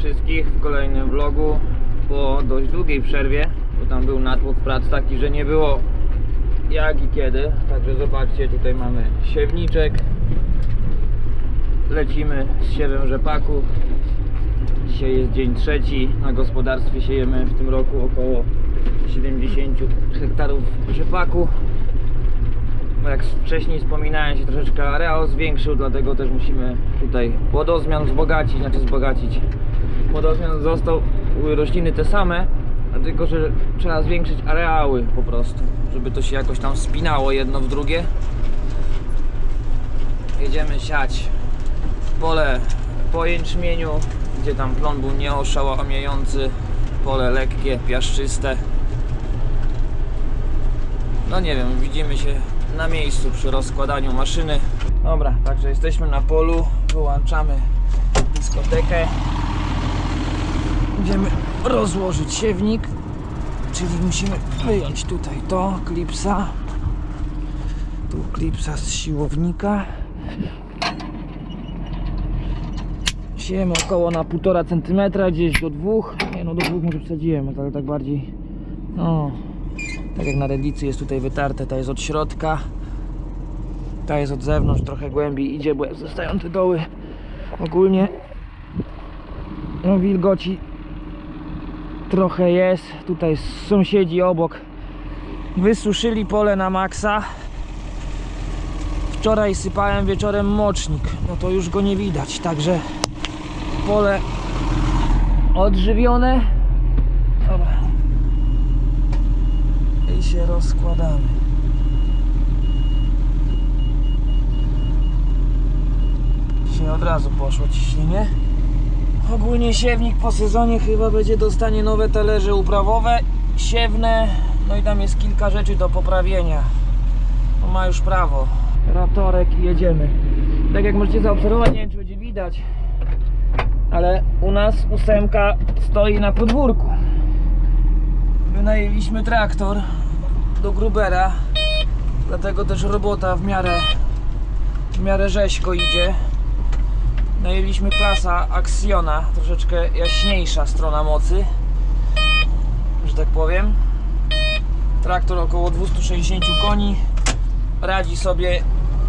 wszystkich w kolejnym vlogu po dość długiej przerwie, bo tam był natłok prac taki, że nie było jak i kiedy. Także zobaczcie, tutaj mamy siewniczek. Lecimy z siewem rzepaku. Dzisiaj jest dzień trzeci. Na gospodarstwie siejemy w tym roku około 70 hektarów rzepaku. Jak wcześniej wspominałem, się troszeczkę areał zwiększył, dlatego też musimy tutaj płodozmian wzbogacić, znaczy wzbogacić. Płodozmian został, rośliny te same, tylko że trzeba zwiększyć areały po prostu, żeby to się jakoś tam spinało jedno w drugie. Jedziemy siać pole po jęczmieniu, gdzie tam plon był nieoszałamiający, pole lekkie, piaszczyste. No nie wiem, widzimy się na miejscu przy rozkładaniu maszyny. Dobra, także jesteśmy na polu, wyłączamy dyskotekę. Będziemy rozłożyć siewnik, czyli musimy wyjąć tutaj to, klipsa. Tu klipsa z siłownika. Siejemy około na 1,5 cm, gdzieś do 2. Nie no, do 2 może przesadziłem, ale tak bardziej. No, tak jak na redlicy jest tutaj wytarte, ta jest od środka. Ta jest od zewnątrz, trochę głębiej idzie, bo zostają te doły. Ogólnie no wilgoci trochę jest. Tutaj sąsiedzi obok wysuszyli pole na maksa. Wczoraj sypałem wieczorem mocznik, no to już go nie widać, także pole odżywione. Dobra. I się rozkładamy. Dzisiaj od razu poszło ciśnienie. Ogólnie siewnik po sezonie chyba będzie dostanie nowe talerze uprawowe, siewne, no i tam jest kilka rzeczy do poprawienia. No ma już prawo. Ratorek i jedziemy. Tak jak możecie zaobserwować, nie wiem czy będzie widać, ale u nas ósemka stoi na podwórku. Wynajęliśmy traktor do Grubera, dlatego też robota w miarę, w miarę rzeźko idzie. Najęliśmy klasa Axiona, troszeczkę jaśniejsza strona mocy, że tak powiem. Traktor około 260 koni, radzi sobie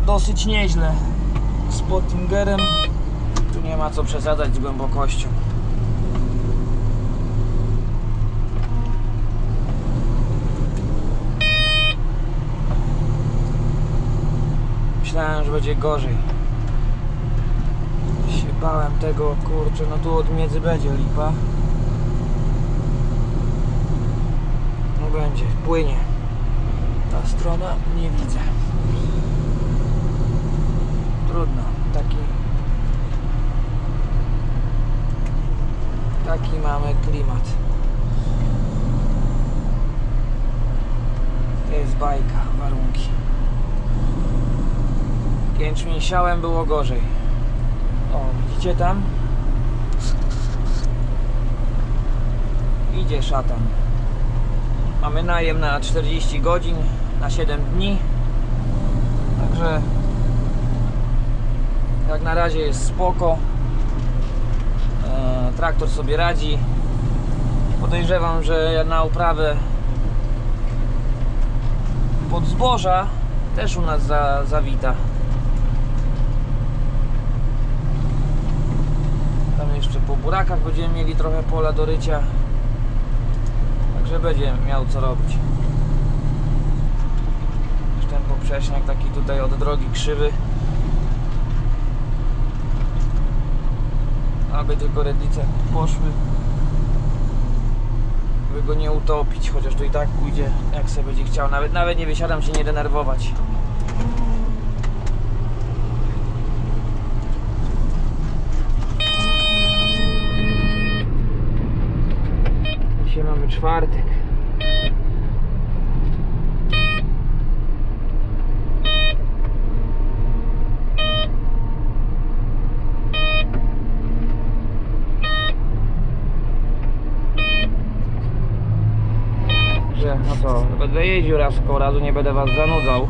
dosyć nieźle z Pottingerem. Tu nie ma co przesadzać z głębokością. Myślałem, że będzie gorzej. Bałem tego, kurczę, no tu od miedzy będzie lipa. No będzie, płynie. Ta strona nie widzę. Trudno, taki taki mamy klimat. To jest bajka, warunki. Jęczmień siałem było gorzej. O, widzicie tam? Idzie szatan. Mamy najem na 40 godzin, na 7 dni. Także jak na razie jest spoko. E, traktor sobie radzi. Podejrzewam, że na uprawę pod zboża też u nas za, zawita. Tam jeszcze po burakach będziemy mieli trochę pola do rycia. Także będzie miał co robić. Ten poprzeczniak taki tutaj od drogi krzywy. Aby tylko redlice poszły. By go nie utopić, chociaż to i tak pójdzie jak sobie będzie chciał. Nawet, nawet nie wysiadam się nie denerwować. Czwartek. Że, no co, będę jeździł raz koło razu, nie będę was zanudzał.